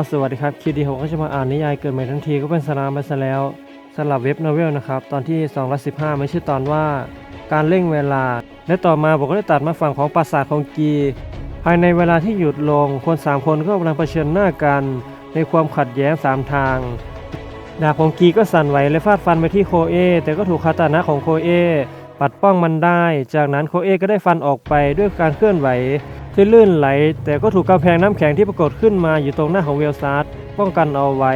็สวัสดีครับคลิปดีผมก็จะมาอ่านนิยายเกิดใหม่ทันทีก็เป็นสนามไปซะแล้วสำหรับเว็บโนเวลนะครับ ตอนที่ 215ไม่ชื่อตอนว่า การเร่งเวลา และต่อมาผมก็ได้ตัดมาฝั่งของปราสาทของกี ภายในเวลาที่หยุดลง คนสามคนก็กำลังเผชิญหน้ากัน ในความขัดแย้งสามทาง ดาบของกีก็สั่นไหวและฟาดฟันไปที่โคเอ แต่ก็ถูกคาตานะของโคเอ ปัดป้องมันได้ จากนั้นโคเอก็ได้ฟันออกไปด้วยการเคลื่อนไหว ที่ลื่นไหล แต่ก็ถูกกำแพงน้ำแข็งที่ปรากฏขึ้นมาอยู่ตรงหน้าของเวลซาร์ดป้องกันเอาไว้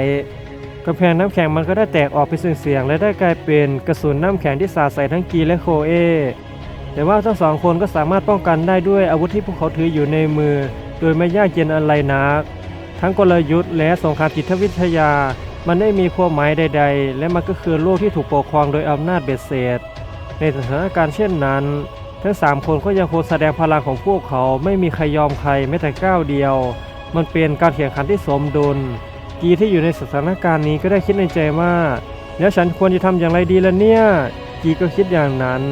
กำแพงน้ำแข็งมันก็ได้แตกออกเป็นเสียงๆและได้กลายเป็นกระสุนน้ำแข็งที่สาดใส่ทั้งกีและโคเอแต่ว่าทั้งสองคนก็สามารถป้องกันได้ด้วยอาวุธที่พวกเขาถืออยู่ในมือ โดยไม่ยากเย็นอะไรนัก ทั้งกลยุทธ์และสงครามจิตวิทยา มันได้มีความหมายใด ๆ และมันก็คือโลกที่ถูกปกครองโดยอำนาจเบ็ดเสร็จในสถานการณ์เช่นนั้น ทั้งสามคนก็ยังคงแสดงพลังของพวกเขาไม่มีใครยอมใครแม้แต่ก้าวเดียว มันเป็นการแข่งขันที่สมดุล กีที่อยู่ในสถานการณ์นี้ก็ได้คิดในใจว่า แล้วฉันควรจะทำอย่างไรดีล่ะเนี่ย กีก็คิดอย่างนั้น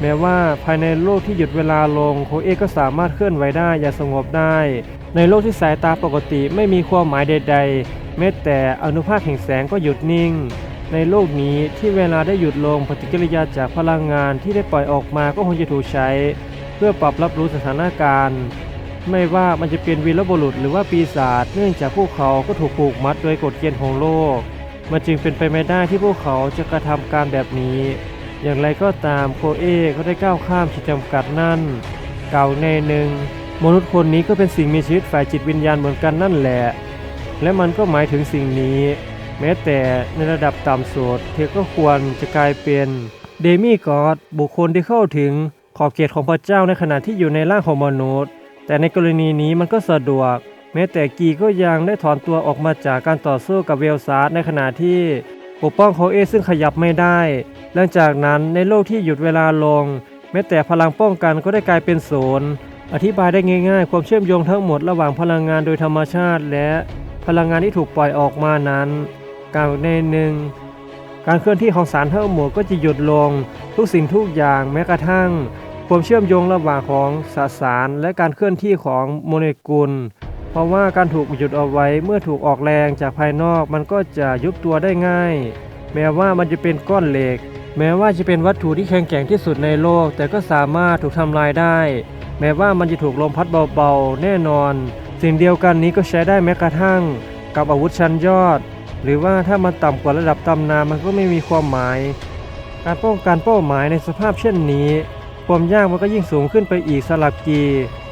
แม้ว่าภายในโลกที่หยุดเวลาลงโคเอะก็สามารถเคลื่อนไหวได้อย่างสงบได้ ในโลกที่สายตาปกติไม่มีความหมายใด ๆ แม้แต่อนุภาคแห่งแสงก็หยุดนิ่ง ในโลกนี้ที่เวลาได้หยุดลงปฏิกิริยาจากพลังงานที่ได้ปล่อยออกมาก็คงจะถูกใช้ เพื่อปรับรับรู้สถานการณ์ ไม่ว่ามันจะเป็นวีรบุรุษหรือว่าปีศาจเนื่องจากพวกเขาก็ถูกผูกมัดโดยกฎเกณฑ์ของโลก มันจึงเป็นไปไม่ได้ที่พวกเขาจะกระทำการแบบนี้ อย่างไรก็ตามโคเอก็ได้ก้าวข้ามขีดจำกัดนั่นกล่าวในหนึ่งมนุษย์คนนี้ก็เป็นสิ่งมีชีวิตฝ่ายจิตวิญญาณเหมือนกันนั่นแหละ และมันก็หมายถึงสิ่งนี้ แม้แต่ในระดับต่ำสุดเธอก็ควรจะกลายเป็นเดมี่กอดบุคคลที่เข้าถึงขอบเขตของพระเจ้าในขณะที่อยู่ในร่างของมนุษย์ แต่ในกรณีนี้มันก็สะดวก แม้แต่กีก็ยังได้ถอนตัวออกมาจากการต่อสู้กับเวลซาร์ในขณะที่ปกป้องโคเอซึ่งขยับไม่ได้ หลังจากนั้นในโลกที่หยุดเวลาลง แม้แต่พลังป้องกันก็ได้กลายเป็นศูนย์อธิบายได้ง่ายๆ ความเชื่อมโยงทั้งหมดระหว่างพลังงานโดยธรรมชาติ และพลังงานที่ถูกปล่อยออกมานั้น กาวในหนึ่งการเคลื่อนที่ของสารทั้งหมดก็จะหยุดลง ทุกสิ่งทุกอย่างแม้กระทั่ง ความเชื่อมโยงระหว่างของสสาร และการเคลื่อนที่ของโมเลกุล เพราะว่าการถูกหยุดเอาไว้เมื่อถูกออกแรงจากภายนอกมันก็จะยุบตัวได้ง่าย แม้ว่ามันจะเป็นก้อนเหล็ก แม้ว่าจะเป็นวัตถุที่แข็งแกร่งที่สุดในโลก แต่ก็สามารถถูกทำลายได้ แม้ว่ามันจะถูกลมพัดเบาๆแน่นอน สิ่งเดียวกันนี้ก็ใช้ได้แม้กระทั่ง กับอาวุธชั้นยอด หรือว่าถ้ามันต่ำกว่าระดับตำนานมันก็ไม่มีความหมาย การป้องกันเป้าหมายในสภาพเช่นนี้ ความยากมันก็ยิ่งสูงขึ้นไปอีกสลับกี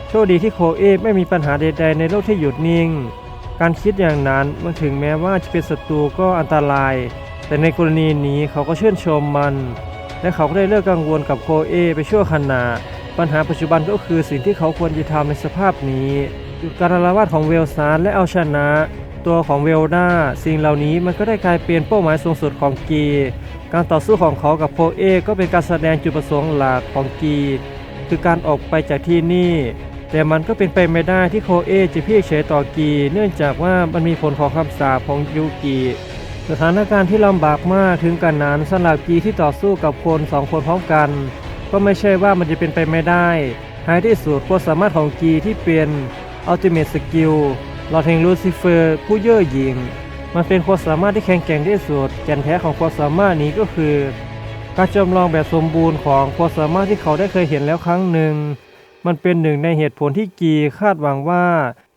โชคดีที่โคเอฟไม่มีปัญหาใดๆในโลกที่หยุดนิ่ง การคิดอย่างนั้นมันถึงแม้ว่าจะเป็นศัตรูก็อันตราย แต่ในกรณีนี้เขาก็ชื่นชมมัน และเขาก็ได้เลิกกังวลกับโคเอไปชั่วขณะปัญหาปัจจุบันก็คือสิ่งที่เขาควรจะทำในสภาพนี้การละวาดของเวลซาร์และเอาชนะ ตัวของเวลดาสิ่งเหล่านี้มันก็ได้กลายเป็นเป้าหมายสูงสุดของกี การต่อสู้ของเขากับโคเอก็เป็นการแสดงจุดประสงค์หลักของกี คือการออกไปจากที่นี่ แต่มันก็เป็นไปไม่ได้ที่โคเอจะพียกเฉยต่อกี เนื่องจากว่ามันมีผลของคำสาปของยูกิสถานการณ์ที่ลำบากมากถึงกันนั้นสำหรับกีที่ต่อสู้กับคนสองคนพร้อมกัน ก็ไม่ใช่ว่ามันจะเป็นไปไม่ได้ท้ายที่สุดความสามารถของกีที่เป็นอัลติเม e สกิล หลอดแห่งลูซิเฟอร์ผู้เย่อหยิ่งมันเป็นความสามารถที่แข็งแกร่งที่สุดแก่นแท้ของความสามารถนี้ก็คือ การจำลองแบบสมบูรณ์ของความสามารถที่เขาได้เคยเห็นแล้วครั้งหนึ่ง มันเป็นหนึ่งในเหตุผลที่กีคาดหวังว่า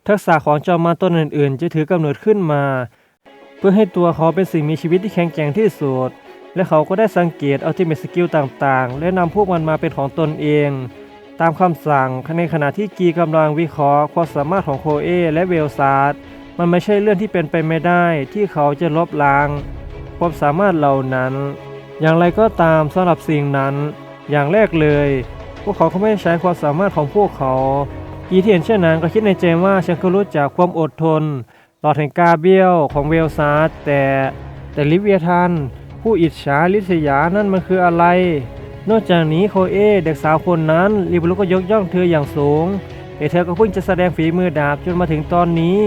ทักษะของจอมมารตนอื่น ๆ จะถือกำเนิดขึ้นมา เพื่อให้ตัวเขาเป็นสิ่งมีชีวิตที่แข็งแกร่งที่สุดและเขาก็ได้สังเกตอัลติเม e สกิลต่าง ๆ และนำพวกมันมาเป็นของตนเองามคำสั่งในขณะที่กีกำลังวิเคราะห์ความสามารถของโคเอและเวลซาร์มันไม่ใช่เรื่องที่เป็นไปไม่ได้ที่เขาจะลบล้างความสามารถเหล่านั้น อย่างไรก็ตามสำหรับสิ่งนั้น อย่างแรกเลย พวกเขาก็ไม่ใช้ความสามารถของพวกเขากีที่เห็นเช่นนั้นก็คิดในใจว่าฉันก็รู้จักความอดทนหลอดแห่งกาเบียลของเวลซาร์แต่แต่ลิเวียทันผู้อิจฉาลิษยานั่นมันคืออะไร นอกจากนี้โคเอเด็กสาวคนนั้นลิบลุก็ยกย่องเธออย่างสูงแต่เธอก็เพิ่งจะแสดงฝีมือดาบจนมาถึงตอนนี้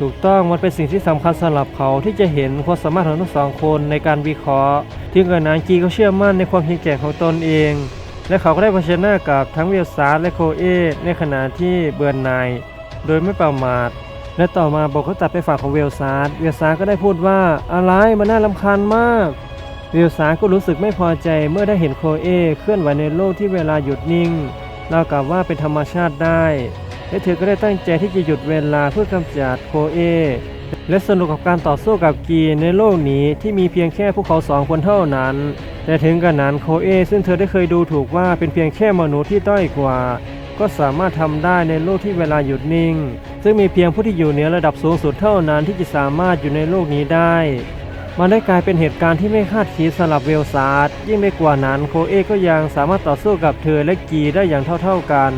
ถูกต้องมันเป็นสิ่งที่สำคัญสำหรับเขาที่จะเห็นความสามารถของทั้งสองคนในการวิเคราะห์ที่เกระนั้นกีก็เชื่อมั่นในความแข็งแกร่งของตนเอง และเขาก็ได้เผชิญหน้ากับทั้งเวลซาร์และโคเอในขณะที่เบือนนายโดยไม่ประมาทและต่อมาบอกก็ตัดไปฝั่งของเวลซาร์เวลซาร์ก็ได้พูดว่าอะไรมันน่ารำคาญมาก เวลซาก็รู้สึกไม่พอใจเมื่อได้เห็นโคเอเคลื่อนไหวในโลกที่เวลาหยุดนิ่งราวกับว่าเป็นธรรมชาติได้ และเธอก็ได้ตั้งใจที่จะหยุดเวลาเพื่อกำจัดโคเอ และสนุกกับการต่อสู้กับกีในโลกนี้ที่มีเพียงแค่พวกเขาสองคนเท่านั้น แต่ถึงกระนั้นโคเอ ซึ่งเธอได้เคยดูถูกว่าเป็นเพียงแค่มนุษย์ที่ด้อยกว่า ก็สามารถทำได้ในโลกที่เวลาหยุดนิ่ง ซึ่งมีเพียงผู้ที่อยู่เหนือระดับสูงสุดเท่านั้นที่จะสามารถอยู่ในโลกนี้ได้ มันได้กลายเป็นเหตุการณ์ที่ไม่คาดคิดสำหรับเวลซาร์ดยิ่งไปกว่านั้นโคเอก็ยังสามารถต่อสู้กับเธอและกีได้อย่างเท่าๆกัน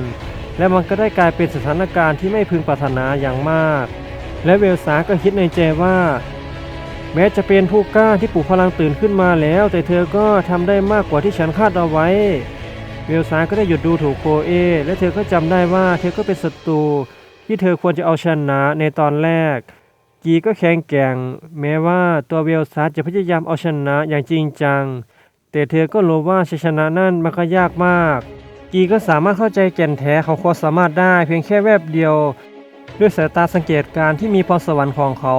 และมันก็ได้กลายเป็นสถานการณ์ที่ไม่พึงปรารถนาอย่างมาก และเวลซาร์ก็คิดในใจว่า แม้จะเป็นผู้กล้าที่ปลุกพลังตื่นขึ้นมาแล้ว แต่เธอก็ทำได้มากกว่าที่ฉันคาดเอาไว้ เวลซาร์ก็ได้หยุดดูถูกโคเอ และเธอก็จำได้ว่าเธอก็เป็นศัตรูที่เธอควรจะเอาชนะในตอนแรก กีก็แข็งแกร่งแม้ว่าตัวเวลซาร์ดจะพยายามเอาชนะอย่างจริงจัง แต่เธอก็รู้ว่าชัยชนะนั่นมันก็ยากมาก กีก็สามารถเข้าใจแก่นแท้ของความสามารถได้เพียงแค่แวบเดียว ด้วยสายตาสังเกตการ์ที่มีพรสวรรค์ของเขา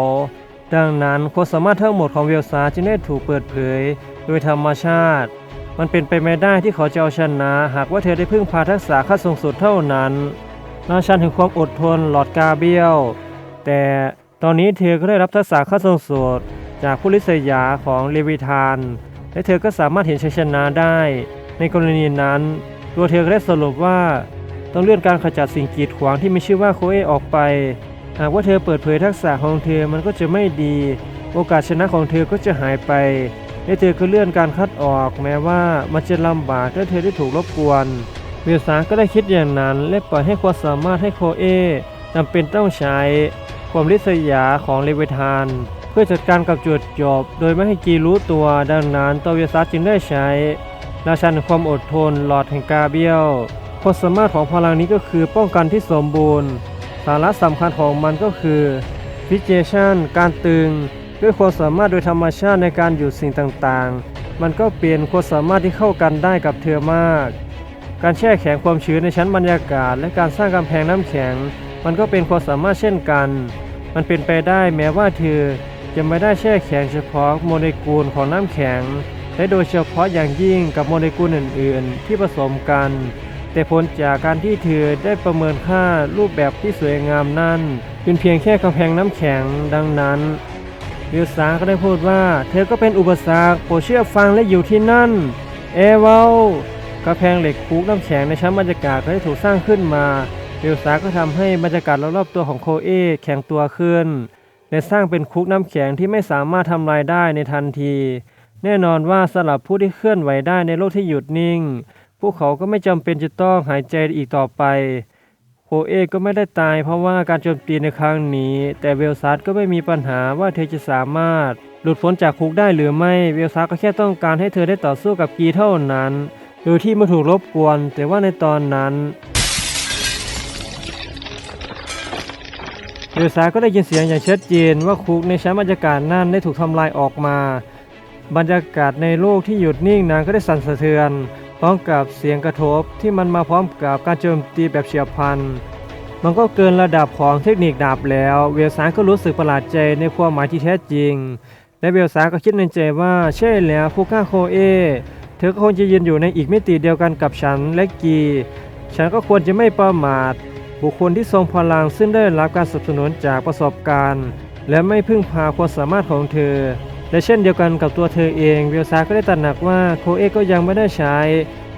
ดังนั้นความสามารถทั้งหมดของเวลซาจึงได้ถูกเปิดเผย โดยธรรมชาติ มันเป็นไปไม่ได้ที่เขาจะเอาชนะ หากว่าเธอได้พึ่งพาทักษะขั้นสูงสุดเท่านั้นราชันถึงความอดทนหลอดกาเบียลแต่ ตอนนี้เธอก็ได้รับทักษะขั้นสูงสุดจากผู้ลิษยาของเลวิธาน และเธอก็สามารถเห็นชัยชนะได้ ในกรณีนั้น ตัวเธอก็ได้สรุปว่า ต้องเลื่อนการขจัดสิ่งกีดขวางที่มีชื่อว่าโคเอออกไป หากว่าเธอเปิดเผยทักษะของเธอมันก็จะไม่ดี โอกาสชนะของเธอก็จะหายไปและเธอก็เลื่อนการคัดออก แม้ว่ามันจะลำบากถ้าเธอได้ถูกรบกวนเวลซาก็ได้คิดอย่างนั้น และปล่อยให้ความสามารถให้โคเอจำเป็นต้องใช้ ความริษยาของเลเวทาน เพื่อจัดการกับจุดจบ โดยไม่ให้กีรู้ตัวดังนั้นตัวเวลซาจึงได้ใช้ ราชันความอดทนหลอดแห่งกาเบียลความสามารถของพลังนี้ก็คือป้องกันที่สมบูรณ์ สาระสำคัญของมันก็คือฟิเจชันการตึง ด้วยความสามารถโดยธรรมชาติในการหยุดสิ่งต่างๆ มันก็เปลี่ยนความสามารถที่เข้ากันได้กับเธอมาก การแช่แข็งความชื้นในชั้นบรรยากาศ และการสร้างกำแพงน้ำแข็ง มันก็เป็นความสามารถเช่นกัน มันเป็นไปได้แม้ว่าเธอจะไม่ได้แช่แข็งเฉพาะโมเลกุลของน้ำแข็ง และโดยเฉพาะอย่างยิ่งกับโมเลกุลอื่น ๆ ที่ผสมกัน แต่ผลจากการที่เธอได้ประเมินค่ารูปแบบที่สวยงามนั่นเป็นเพียงแค่กำแพงน้ำแข็งดังนั้นวิลซาก็ได้พูดว่า เธอก็เป็นอุปสรรคโปรดเชื่อฟังและอยู่ที่นั่น เอเวลกำแพงเหล็กคุกน้ำแข็งในชั้นบรรยากาศก็ได้ถูกสร้างขึ้นมา วิลซาก็ทำให้บรรยากาศรอบๆตัวของโคเอแข็งตัวขึ้นและสร้างเป็นคุกน้ำแข็งที่ไม่สามารถทำลายได้ในทันที แน่นอนว่าสำหรับผู้ที่เคลื่อนไหวได้ในโลกที่หยุดนิ่ง พวกเขาก็ไม่จำเป็นจะต้องหายใจอีกต่อไปโคเอก็ไม่ได้ตายเพราะว่าการโจมตีในครั้งนี้ แต่เวลซัสก็ไม่มีปัญหาว่าเธอจะสามารถ หลุดพ้นจากคุกได้หรือไม่เวลซัสก็แค่ต้องการให้เธอได้ต่อสู้กับกีเท่านั้น โดยที่ไม่ถูกรบกวน แต่ว่าในตอนนั้น เวลซัสก็ได้ยินเสียงอย่างชัดเจนว่าคุกในชั้นบรรยากาศนั่นได้ถูกทำลายออกมา บรรยากาศในโลกที่หยุดนิ่งนั้นก็ได้สั่นสะเทือน พร้อมกับเสียงกระทบที่มันมาพร้อมกับการโจมตีแบบเฉียบพลัน มันก็เกินระดับของเทคนิคดาบแล้ว เวลซาก็รู้สึกประหลาดใจในความหมายที่แท้จริง และเวลซาก็คิดในใจว่าใช่แล้วฟูก้าโคเอ เธอก็คงจะยืนอยู่ในอีกมิติเดียวกันกับฉันและกี ฉันก็ควรจะไม่ประมาท บุคคลที่ทรงพลังซึ่งได้รับการสนับสนุนจากประสบการณ์ และไม่พึ่งพาความสามารถของเธอ และเช่นเดียวกันกับตัวเธอเอง เวลซาก็ได้ตระหนักว่าโคเอก็ยังไม่ได้ใช้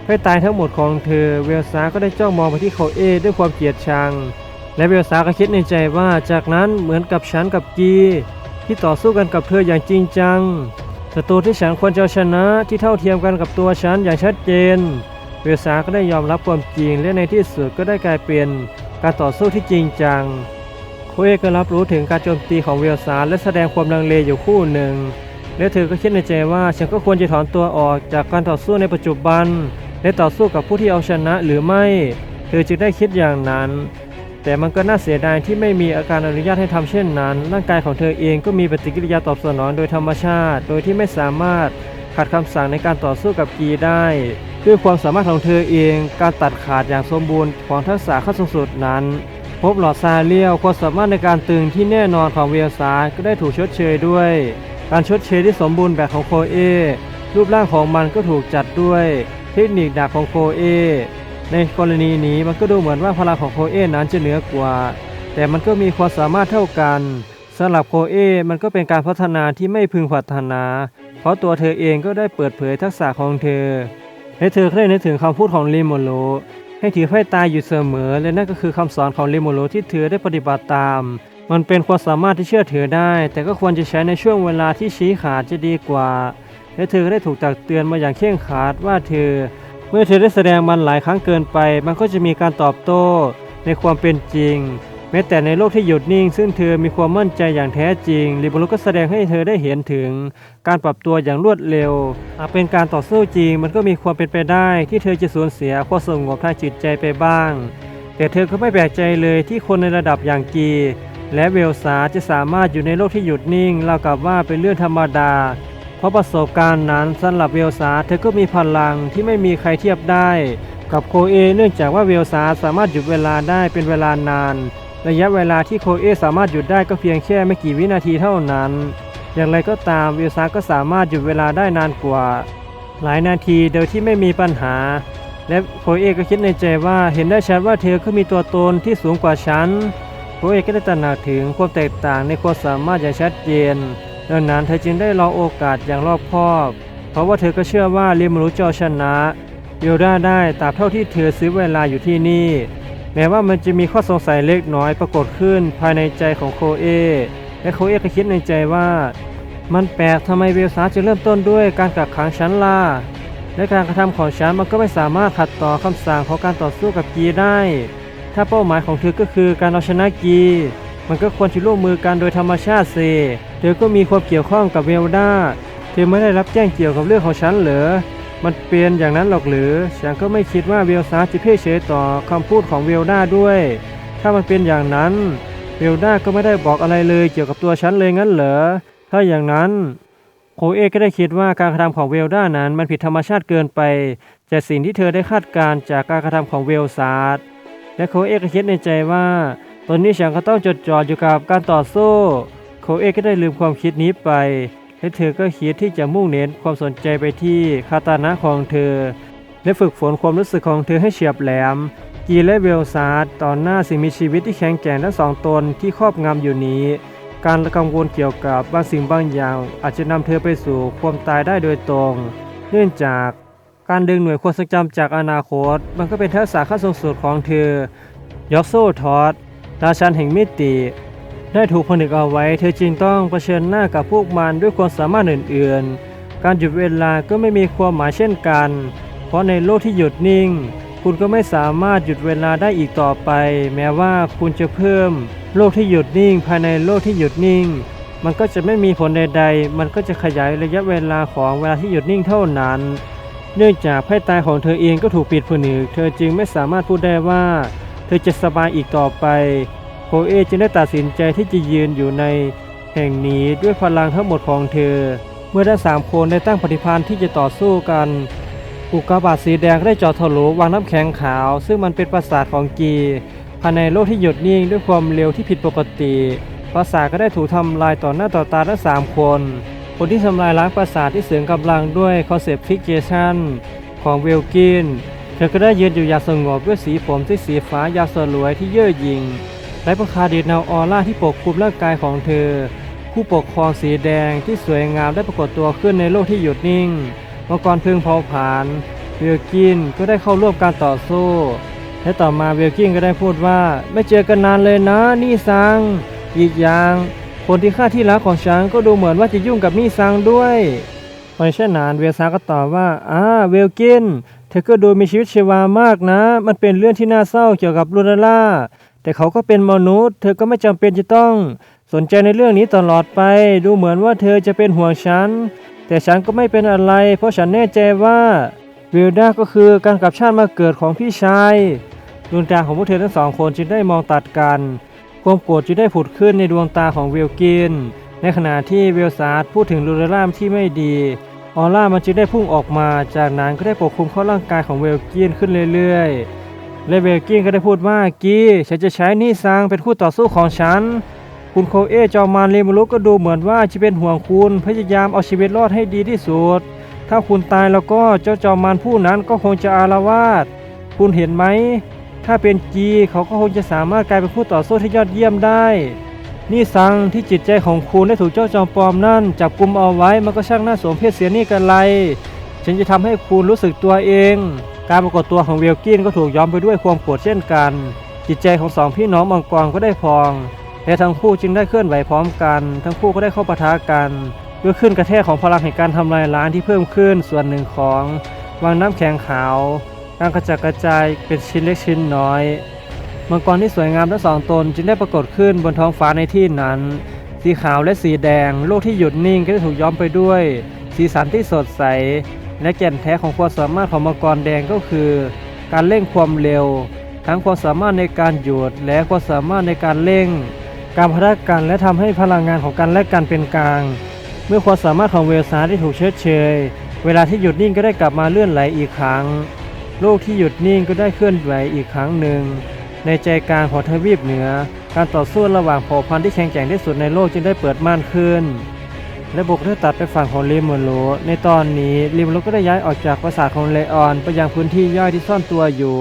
ไพ่ตายทั้งหมดของเธอ เวลซาก็ได้จ้องมองไปที่โคเอด้วยความเกลียดชัง และเวลซาก็คิดในใจว่าจากนั้นเหมือนกับฉันกับกีที่ต่อสู้กันกับเธออย่างจริงจังศัตรูที่ฉันควรจะชนะที่เท่าเทียมกันกับตัวฉันอย่างชัดเจน เวลซาก็ได้ยอมรับความจริงและในที่สุดก็ได้กลายเป็น การต่อสู้ที่จริงจังโคเอก็รับรู้ถึงการโจมตีของเวลซาและแสดงความลังเลอยู่คู่หนึ่ง และเธอก็คิดในใจว่าฉันก็ควรจะถอนตัวออกจากการต่อสู้ในปัจจุบัน และต่อสู้กับผู้ที่เอาชนะหรือไม่ เธอจึงได้คิดอย่างนั้น แต่มันก็น่าเสียดายที่ไม่มีอาการอนุญาตให้ทำเช่นนั้น ร่างกายของเธอเองก็มีปฏิกิริยาตอบสนองโดยธรรมชาติ โดยที่ไม่สามารถ ขัดคำสั่งในการต่อสู้กับกีได้ ด้วยความสามารถของเธอเองการตัดขาดอย่างสมบูรณ์ของทักษะขั้นสูงสุดนั้น พบหลอดซาเลียวความสามารถในการตึงที่แน่นอนของเวลซาก็ได้ถูกชดเชยด้วย การชดเชยที่สมบูรณ์แบบของโคเอ รูปร่างของมันก็ถูกจัดด้วย เทคนิคดาบของโคเอ ในกรณีนี้มันก็ดูเหมือนว่าพลังของโคเอนั้นจะเหนือกว่า แต่มันก็มีความสามารถเท่ากันสำหรับโคเอ มันก็เป็นการพัฒนาที่ไม่พึงพัฒนา เพราะตัวเธอเองก็ได้เปิดเผยทักษะของเธอ และเธอเคยนึกถึงคำพูดของลิโมโลให้ถือไฟตายอยู่เสมอ และนั่นก็คือคำสอนของลิโมโลที่เธอได้ปฏิบัติตาม มันเป็นความสามารถที่เชื่อถือได้ แต่ก็ควรจะใช้ในช่วงเวลาที่ชี้ขาดจะดีกว่า และเธอก็ได้ถูกตักเตือนมาอย่างเคร่งครัดว่าเธอ เมื่อเธอได้แสดงมันหลายครั้งเกินไป มันก็จะมีการตอบโต้ในความเป็นจริง แม้แต่ในโลกที่หยุดนิ่ง ซึ่งเธอมีความมั่นใจอย่างแท้จริงลิบโลก็แสดงให้เธอได้เห็นถึง การปรับตัวอย่างรวดเร็วหากเป็นการต่อสู้จริง มันก็มีความเป็นไปได้ ที่เธอจะสูญเสียความสงบทางจิตใจไปบ้าง แต่เธอก็ไม่แปลกใจเลยที่คนในระดับอย่างกี และเวลสาจะสามารถอยู่ในโลกที่หยุดนิ่งราวกับว่าเป็นเรื่องธรรมดา เพราะประสบการณ์นั้นสำหรับเวลสาเธอก็มีพลังที่ไม่มีใครเทียบได้ กับโคเอ เนื่องจากว่าเวลสาสามารถหยุดเวลาได้เป็นเวลานาน ระยะเวลาที่โคเอสามารถหยุดได้ก็เพียงแค่ไม่กี่วินาทีเท่านั้น อย่างไรก็ตามเวลซาก็สามารถหยุดเวลาได้นานกว่า หลายนาทีโดยที่ไม่มีปัญหา และโคเอก็คิดในใจว่าเห็นได้ชัดว่าเธอก็มีตัวตนที่สูงกว่าฉันโคเอก็ได้ตระหนักถึงความแตกต่างในความสามารถอย่างชัดเจนดังนั้นเธอจึงได้รอโอกาสอย่างรอบคอบ เพราะว่าเธอก็เชื่อว่าเรียมรู้จ้าชนะเยลดาได้ตราบเท่าที่เธอซื้อเวลาอยู่ที่นี่ แม้ว่ามันจะมีข้อสงสัยเล็กน้อยปรากฏขึ้นภายในใจของโคเอและโคเอก็คิดในใจว่า มันแปลกทำไมเวลซาจะเริ่มต้นด้วยการกักขังฉันล่ะและการกระทำของฉันมันก็ไม่สามารถขัดต่อคำสั่งของการต่อสู้กับกีได้ ถ้าเป้าหมายของเธอก็คือการเอาชนะกี มันก็ควรจะร่วมมือกันโดยธรรมชาติสิเธอก็มีความเกี่ยวข้องกับเวลดาเธอไม่ได้รับแจ้งเกี่ยวกับเรื่องของฉันเหรอ มันเป็นอย่างนั้นหรอกหรือฉันก็ไม่คิดว่าเวลซาจะเพ่เฉยต่อคำพูดของเวลดาด้วย ถ้ามันเป็นอย่างนั้นเวลดาก็ไม่ได้บอกอะไรเลยเกี่ยวกับตัวฉันเลยงั้นเหรอ ถ้าอย่างนั้นโคเอก็ได้คิดว่าการกระทำของเวลด้านั้นมันผิดธรรมชาติเกินไปจากสิ่งที่เธอได้คาดการจากการกระทำของเวลซาร์และโคเอก็คิดในใจว่าตอนนี้ฉันก็ต้องจดจ่ออยู่กับการต่อสู้โคเอก็ได้ลืมความคิดนี้ไป และเธอก็คิดที่จะมุ่งเน้นความสนใจไปที่คาตานะของเธอ และฝึกฝนความรู้สึกของเธอให้เฉียบแหลม กีและเวลซาร์ดต่อหน้าสิ่งมีชีวิตที่แข็งแกร่งทั้งสองตนที่ครอบงำอยู่นี้ การกังวลเกี่ยวกับบางสิ่งบางอย่าง อาจจะนำเธอไปสู่ความตายได้โดยตรง เนื่องจากการดึงหน่วยความทรงจำจากอนาคต มันก็เป็นทักษะขั้นสูงสุดของเธอยอกโซทอสราชันแห่งมิติ ได้ถูกผนึกเอาไว้ เธอจึงต้องเผชิญหน้ากับพวกมันด้วยความสามารถอื่นๆ การหยุดเวลาก็ไม่มีความหมายเช่นกัน เพราะในโลกที่หยุดนิ่ง คุณก็ไม่สามารถหยุดเวลาได้อีกต่อไป แม้ว่าคุณจะเพิ่ม โลกที่หยุดนิ่ง ภายในโลกที่หยุดนิ่ง มันก็จะไม่มีผลใดๆ มันก็จะขยายระยะเวลาของเวลาที่หยุดนิ่งเท่านั้น เนื่องจากไพ่ตายของเธอเองก็ถูกปิดผนึก เธอจึงไม่สามารถพูดได้ว่า เธอจะสบายอีกต่อไป เอจึงได้ตัดสินใจที่จะยืนอยู่ในแห่งนี้ด้วยพลังทั้งหมดของเธอ เมื่อทั้งสามคนได้ตั้งปฏิพันธ์ที่จะต่อสู้กันอุกกาบาตสีแดงได้จาะทะลุวางน้ำแข็งขาว ซึ่งมันเป็นปราสาทของกีภายในโลกที่หยุดนิ่งด้วยความเร็วที่ผิดปกติปราสาทก็ได้ถูกทำลายต่อหน้าต่อตาทั้งสามคน คนที่ทำลายล้างปราสาทที่เสริมกำลังด้วยคอนเซปต์ฟิกเจชันของเวลกิน เธอก็ได้ยืนอยู่อย่างสงบด้วยสีผมที่สีฟ้ายาวสลวยที่เย่อหยิ่ง และประคาดีดเนาออร่าที่ปกคลุมร่างกายของเธอ ผู้ปกครองสีแดงที่สวยงามได้ปรากฏตัวขึ้นในโลกที่หยุดนิ่งมังกรพึงเผาผาญเวลกินก็ได้เข้าร่วมการต่อสู้ และต่อมาเวลกินก็ได้พูดว่า ไม่เจอกันนานเลยนะนี่ซัง อีกอย่าง คนที่ฆ่าที่รักของฉันก็ดูเหมือนว่าจะยุ่งกับนี่ซังด้วยพอเช่นนั้นเวลซาก็ตอบว่าอ่าเวลกินเธอก็ดูมีชีวิตชีวามากนะ มันเป็นเรื่องที่น่าเศร้าเกี่ยวกับลูนาล่า แต่เขาก็เป็นมนุษย์ เธอก็ไม่จำเป็นจะต้องสนใจในเรื่องนี้ตลอดไป ดูเหมือนว่าเธอจะเป็นห่วงฉัน แต่ฉันก็ไม่เป็นอะไร เพราะฉันแน่ใจว่าเวลดาก็คือการกลับชาติมาเกิดของพี่ชายดวงตาของพวกเธอทั้งสองคนจึงได้มองตัดกัน ความโกรธจึงได้ผุดขึ้นในดวงตาของเวลกิน ในขณะที่เวลซาร์พูดถึงลูเรล่ามที่ไม่ดีออร่ามันจึงได้พุ่งออกมา จากนั้นก็ได้ปกคลุมเข้าร่างกายของเวลกินขึ้นเรื่อยๆ และเวลกิ้งก็ได้พูดว่ากีฉันจะใช้นี่ซังเป็นคู่ต่อสู้ของฉัน คุณโคเอจอมารเรมูรุก็ดูเหมือนว่าจะเป็นห่วงคุณพยายามเอาชีวิตรอดให้ดีที่สุด ถ้าคุณตายแล้วก็เจ้าจอมารผู้นั้นก็คงจะอารวาสคุณเห็นไหม ถ้าเป็นกีเขาก็คงจะสามารถกลายเป็นคู่ต่อสู้ที่ยอดเยี่ยมได้ นี่ซังที่จิตใจของคุณได้ถูกเจ้าจอมปลอมนั่นจับกุมเอาไว้มันก็ช่างน่าสมเพชเสียนี่กันไร ฉันจะทำให้คุณรู้สึกตัวเอง การปรากฏตัวของเวลกินก็ถูกย้อมไปด้วยความโกรธเช่นกัน จิตใจของสองพี่น้องมังกรก็ได้พองและทั้งคู่จึงได้เคลื่อนไหวพร้อมกัน ทั้งคู่ก็ได้เข้าปะทะกันด้วยขึ้นกระแทกของพลังแห่งการทำลายล้างที่เพิ่มขึ้นส่วนหนึ่งของวังน้ำแข็งขาวการกระจัดกระจายเป็นชิ้นเล็กชิ้นน้อย มังกรที่สวยงามทั้งสองตนจึงได้ปรากฏขึ้นบนท้องฟ้าในที่นั้น สีขาวและสีแดง โลกที่หยุดนิ่งก็ได้ถูกย้อมไปด้วย สีสันที่สดใส และแก่นแท้ของความสามารถของมังกรแดงก็คือ การเร่งความเร็ว ทั้งความสามารถในการหยุดและความสามารถในการเร่ง การพัฒนากันและทำให้พลังงานของกันและกันเป็นกลาง เมื่อความสามารถของเวลซาได้ถูกเชิดเชย เวลาที่หยุดนิ่งก็ได้กลับมาเลื่อนไหลอีกครั้ง โลกที่หยุดนิ่งก็ได้เคลื่อนไหวอีกครั้งหนึ่ง ในใจกลางของทวีปเหนือ การต่อสู้ระหว่างเผ่าพันธุ์ที่แข็งแกร่งที่สุดในโลกจึงได้เปิดม่านขึ้น และบุกได้ตัดไปฝั่งของลิมโล ในตอนนี้ลิมโลก็ได้ย้ายออกจากปราสาทของเลออนไปยังพื้นที่ย่อยที่ซ่อนตัวอยู่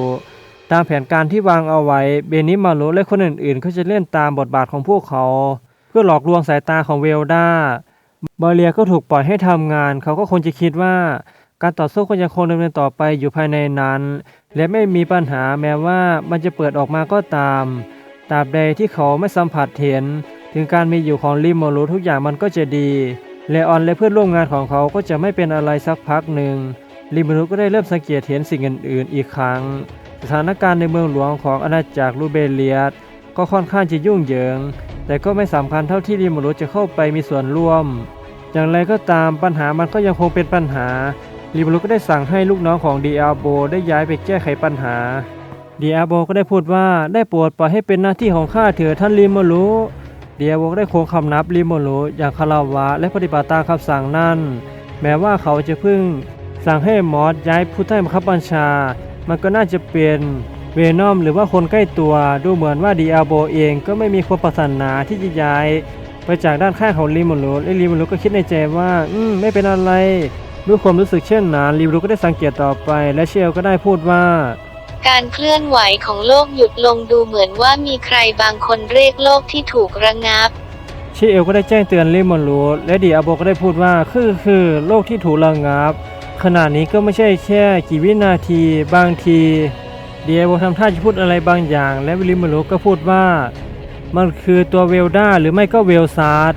ตามแผนการที่วางเอาไว้ เบนิมาโลและคนอื่นๆก็จะเล่นตามบทบาทของพวกเขา เพื่อหลอกลวงสายตาของเวลดาบาเลียก็ถูกปล่อยให้ทำงาน เขาก็คงจะคิดว่าการต่อสู้ก็ยังคงดำเนินต่อไปอยู่ภายในนั้น และไม่มีปัญหาแม้ว่ามันจะเปิดออกมาก็ตามตราบใดที่เขาไม่สัมผัสเห็น ถึงการมีอยู่ของลิมโมรูทุกอย่างมันก็จะดีเลออนและเพื่อนร่วมงานของเขาก็จะไม่เป็นอะไรสักพักหนึ่งลิมโมรูก็ได้เริ่มสังเกตเห็นสิ่งอื่นๆ อีกครั้ง สถานการณ์ในเมืองหลวงของอาณาจักรลูเบเลียสก็ค่อนข้างจะยุ่งเหยิง แต่ก็ไม่สำคัญเท่าที่ลิมโมรูจะเข้าไปมีส่วนร่วม อย่างไรก็ตามปัญหามันก็ยังคงเป็นปัญหาลิบรูก็ได้สั่งให้ลูกน้องของดีอาโบได้ย้ายไปแก้ไขปัญหาดีอาโบก็ได้พูดว่าได้โปรดปล่อยให้เป็นหน้าที่ของข้าเถิดท่านลิมรู เดีอาโบก็ได้โค้งคำนับลิโมรูอย่างคาราวะและปฏิบัติตามคำสั่งนั้น แม้ว่าเขาจะพิ่ง สั่งให้มอสย้ายผู้ใต้บังคับบัญชา มันก็น่าจะเป็นเวนอมหรือว่าคนใกล้ตัวดูเหมือนว่าดีอาโบเองก็ไม่มีความปรารถนาที่จะย้าย ไปจากด้านข้างของลิมรูและลิมรูก็คิดในใจว่า อืมไม่เป็นอะไรด้วยความรู้สึกเช่นนั้นลิบรูก็ได้สังเกตต่อไป และเชลก็ได้พูดว่า การเคลื่อนไหวของโลกหยุดลงดูเหมือนว่ามีใครบางคนเรียกโลกที่ถูกระงับเชลก็ได้แจ้งเตือนลิมรูและดีอาโบก็ได้พูดว่าคือคือโลกที่ถูกระงับ ขณะนี้ก็ไม่ใช่แค่กี่วินาที บางทีดีอาโบทำท่าจะพูดอะไรบางอย่าง และลิมรูก็พูดว่า มันคือตัวเวลดาหรือไม่ก็เวลซาร์ด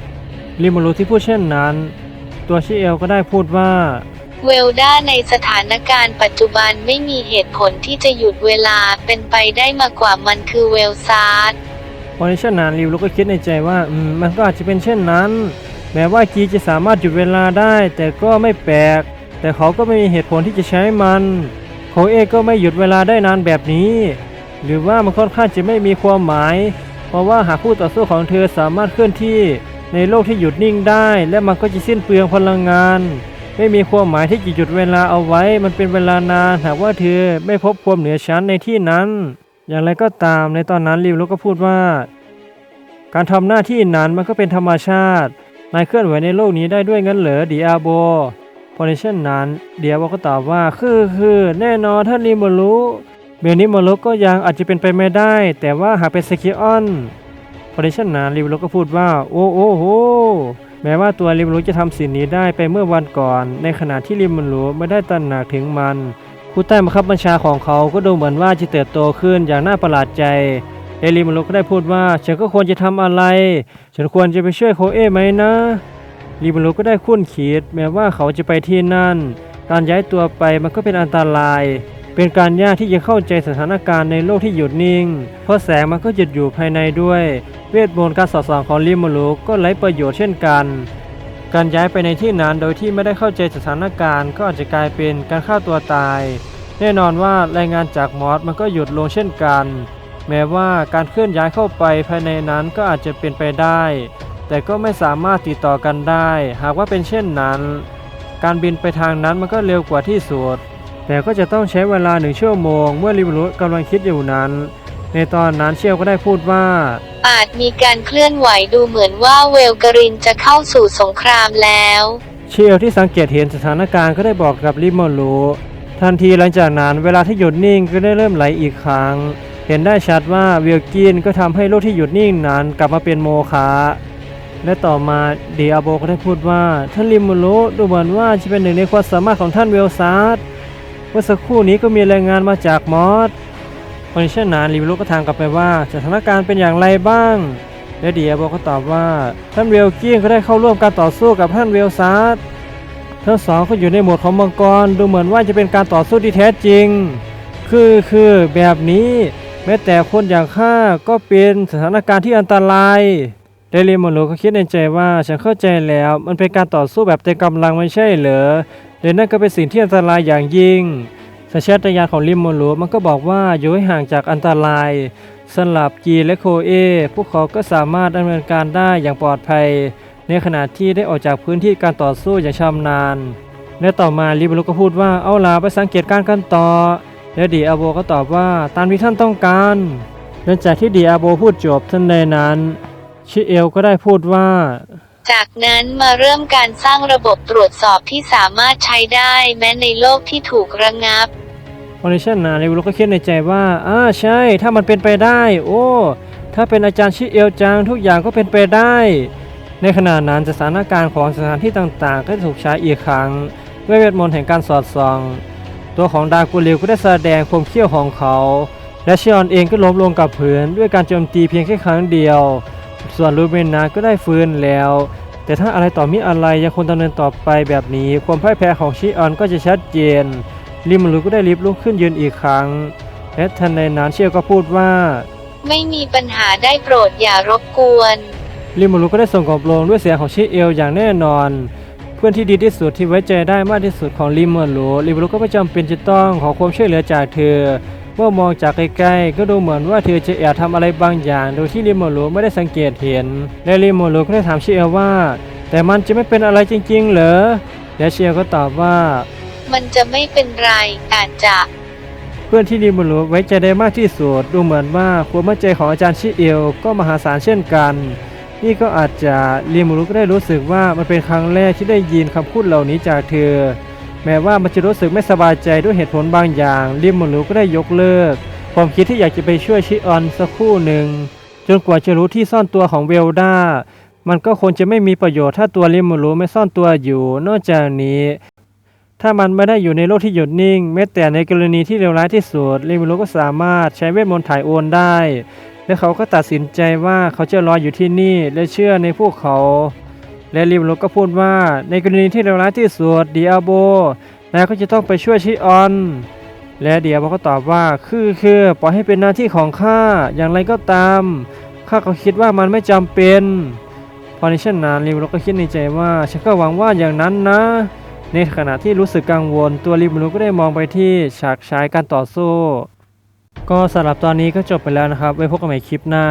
ลิมรูที่พูดเช่นนั้น ตัวเชลก็ได้พูดว่า เวลด้าในสถานการณ์ปัจจุบันไม่มีเหตุผลที่จะหยุดเวลาเป็นไปได้มากกว่ามันคือเวลซาร์ดพอในเช่นนั้นริวเราก็คิดในใจว่าอืมมันก็อาจจะเป็นเช่นนั้น แม้ว่ากีจะสามารถหยุดเวลาได้ แต่ก็ไม่แปลก แต่เขาก็ไม่มีเหตุผลที่จะใช้มันเขาเองก็ไม่หยุดเวลาได้นานแบบนี้ หรือว่ามันค่อนข้างจะไม่มีความหมาย เพราะว่าหากคู่ต่อสู้ของเธอสามารถเคลื่อนที่ในโลกที่หยุดนิ่งได้ และมันก็จะสิ้นเปลืองพลังงาน ไม่มีความหมายที่จะหยุดเวลาเอาไว้ มันเป็นเวลานานหากว่าเธอไม่พบความเหนือชั้นในที่นั้น อย่างไรก็ตามในตอนนั้นริวเราก็พูดว่า การทำหน้าที่นั้นมันก็เป็นธรรมชาตินายเคลื่อนไหวในโลกนี้ได้ด้วยงั้นเหรอดีอาโบพอในเช่นนั้นเดียโบก็ตอบว่าคือคือแน่นอนท่านริมารุเบลนิมารุก็ยังอาจจะเป็นไปไม่ได้ แต่ว่าหากเป็นสกิออนพอในเช่นนั้นริมารุก็พูดว่า โอ้โอ้โหแม้ว่าตัวริมารุจะทำสิ่งนี้ได้ไปเมื่อวันก่อน ในขณะที่ริมารุไม่ได้ตระหนักถึงมันผู้ใต้บังคับบัญชาของเขาก็ดูเหมือนว่าจะเติบโตขึ้นอย่างน่าประหลาดใจเอลิมารุก็ได้พูดว่าฉันก็ควรจะทำอะไร ฉันควรจะไปช่วยโคเอไหมนะลิมารุก็ได้คุ้นคิด แม้ว่าเขาจะไปที่นั่น การย้ายตัวไปมันก็เป็นอันตราย เป็นการยากที่จะเข้าใจสถานการณ์ในโลกที่หยุดนิ่ง เพราะแสงมันก็หยุดอยู่ภายในด้วย เวทมนต์การสอดส่องของลิมารุก็ไร้ประโยชน์เช่นกัน การย้ายไปในที่นั้นโดยที่ไม่ได้เข้าใจสถานการณ์ก็อาจจะกลายเป็นการฆ่าตัวตาย แน่นอนว่ารายงานจากมอสมันก็หยุดลงเช่นกัน แม้ว่าการเคลื่อนย้ายเข้าไปภายในนั้นก็อาจจะเป็นไปได้ แต่ก็ไม่สามารถติดต่อกันได้ หากว่าเป็นเช่นนั้น การบินไปทางนั้นมันก็เร็วกว่าที่สุด แต่ก็จะต้องใช้เวลาหนึ่งชั่วโมง เมื่อริมูรุกำลังคิดอยู่นั้น ในตอนนั้นเชียวก็ได้พูดว่า อาจมีการเคลื่อนไหวดูเหมือนว่าเวลกรินจะเข้าสู่สงครามแล้ว เชียวที่สังเกตเห็นสถานการณ์ก็ได้บอกกับริโมรุทันทีหลังจากนั้นเวลาที่หยุดนิ่งก็ได้เริ่มไหลอีกครั้ง เห็นได้ชัดว่าเวลกินก็ทำให้โลกที่หยุดนิ่งนั้นกลับมาเป็นโมฆะและต่อมาเดียโบก็ได้พูดว่าท่านริโมรุดูเหมือนว่าจะเป็นหนึ่งในความสามารถของท่านเวลซาร์ดเมื่อสักครู่นี้ก็มีรายงานมาจากมอสวันเช่นนั้นริโมรุก็ถามกลับไปว่าสถานการณ์เป็นอย่างไรบ้างและเดียโบก็ตอบว่าท่านเวลกินก็ได้เข้าร่วมการต่อสู้กับท่านเวลซาร์ทั้งสองก็อยู่ในหมวดของมังกรดูเหมือนว่าจะเป็นการต่อสู้ที่แท้จริง คือคือแบบนี้ แม้แต่คนอย่างข้าก็เป็นสถานการณ์ที่อันตราย เดลิมอนโลก็คิดในใจว่าฉันเข้าใจแล้วมันเป็นการต่อสู้แบบเต็มกำลังไม่ใช่เหรอเดี๋ยวนั่นก็เป็นสิ่งที่อันตรายอย่างยิ่งสัญชาตญาณของลิมมอนโลมันก็บอกว่าอยู่ให้ห่างจากอันตรายสำหรับจีและโคเอพวกเขาก็สามารถดำเนินการได้อย่างปลอดภัย ในขณะที่ได้ออกจากพื้นที่การต่อสู้อย่างชำนาญและต่อมาลิเบโรก็พูดว่าเอาล่ะไปสังเกตการณ์กันต่อและดีอาโบก็ตอบว่าตามที่ท่านต้องการหลังจากที่ดีอาโบพูดจบทันใดนั้น ชิเอลก็ได้พูดว่า จากนั้นมาเริ่มการสร้างระบบตรวจสอบที่สามารถใช้ได้แม้ในโลกที่ถูกระงับคอนดิชันนะลิเบโรก็คิดในใจว่าอ่าใช่ ถ้ามันเป็นไปได้ โอ้ ถ้าเป็นอาจารย์ชิเอลจังทุกอย่างก็เป็นไปได้ ในขณะนั้นสถานการณ์ของสถานที่ต่างๆ ก็ถูกใช้อีกครั้งด้วยเวทมนต์แห่งการสอดส่อง ตัวของดากูริวก็ได้แสดงความเขี้ยวของเขา และชิออนเองก็ล้มลงกับพื้นด้วยการโจมตีเพียงแค่ครั้งเดียว ส่วนลูเมนนาก็ได้ฟื้นแล้ว แต่ถ้าอะไรต่อมีอะไรยังคงดำเนินต่อไปแบบนี้ ความพ่ายแพ้ของชิออนก็จะชัดเจนลิมลูก็ได้รีบลุกขึ้นยืนอีกครั้ง และทันในนั้นเชียวก็พูดว่า ไม่มีปัญหาได้โปรดอย่ารบกวนลิมูรุก็ได้ส่งกอบลงด้วยเสียงของชิเอลอย่างแน่นอน เพื่อนที่ดีที่สุดที่ไว้ใจได้มากที่สุดของลิมูรุลิมูรุก็ไม่จำเป็นจะต้องขอความช่วยเหลือจากเธอ เมื่อมองจากไกลๆก็ดูเหมือนว่าเธอจะแอบทำอะไรบางอย่างโดยที่ลิมูรุไม่ได้สังเกตเห็นและลิมูรุก็ได้ถามชิเอว่า แต่มันจะไม่เป็นอะไรจริงๆ เหรอและชิเอลก็ตอบว่า มันจะไม่เป็นไรอาจจะ เพื่อนที่ลิมูรุไว้ใจได้มากที่สุดดูเหมือนว่าความมั่นใจของอาจารย์ชิเอลก็มหาศาลเช่นกันนี่ก็อาจจะลิมูรุก็ได้รู้สึกว่ามันเป็นครั้งแรกที่ได้ยินคำพูดเหล่านี้จากเธอ แม้ว่ามันจะรู้สึกไม่สบายใจด้วยเหตุผลบางอย่างลิมูรุก็ได้ยกเลิก ความคิดที่อยากจะไปช่วยชิออนสักคู่หนึ่ง จนกว่าจะรู้ที่ซ่อนตัวของเวลดามันก็คงจะไม่มีประโยชน์ถ้าตัวลิมูรุไม่ซ่อนตัวอยู่ นอกจากนี้ ถ้ามันไม่ได้อยู่ในโลกที่หยุดนิ่ง แม้แต่ในกรณีที่เลวร้ายที่สุดลิมูรุก็สามารถใช้เวทมนต์ถ่ายโอนได้ และเขาก็ตัดสินใจว่าเขาจะรออยู่ที่นี่และเชื่อในพวกเขา และลิมูรุก็พูดว่า ในกรณีที่เลวร้ายที่สุดเดิอาโบนายก็จะต้องไปช่วยชิออน และเดียโบก็ตอบว่าคือคือปล่อยให้เป็นหน้าที่ของข้าอย่างไรก็ตามข้าก็คิดว่ามันไม่จำเป็นพอในเช่นนั้นลิมูรุก็คิดในใจว่าฉันก็หวังว่าอย่างนั้นนะ ในขณะที่รู้สึกกังวล ตัวริมรุก็ได้มองไปที่ฉากฉายการต่อสู้ก็สำหรับตอนนี้ก็จบไปแล้วนะครับ ไว้พบกันใหม่คลิปหน้า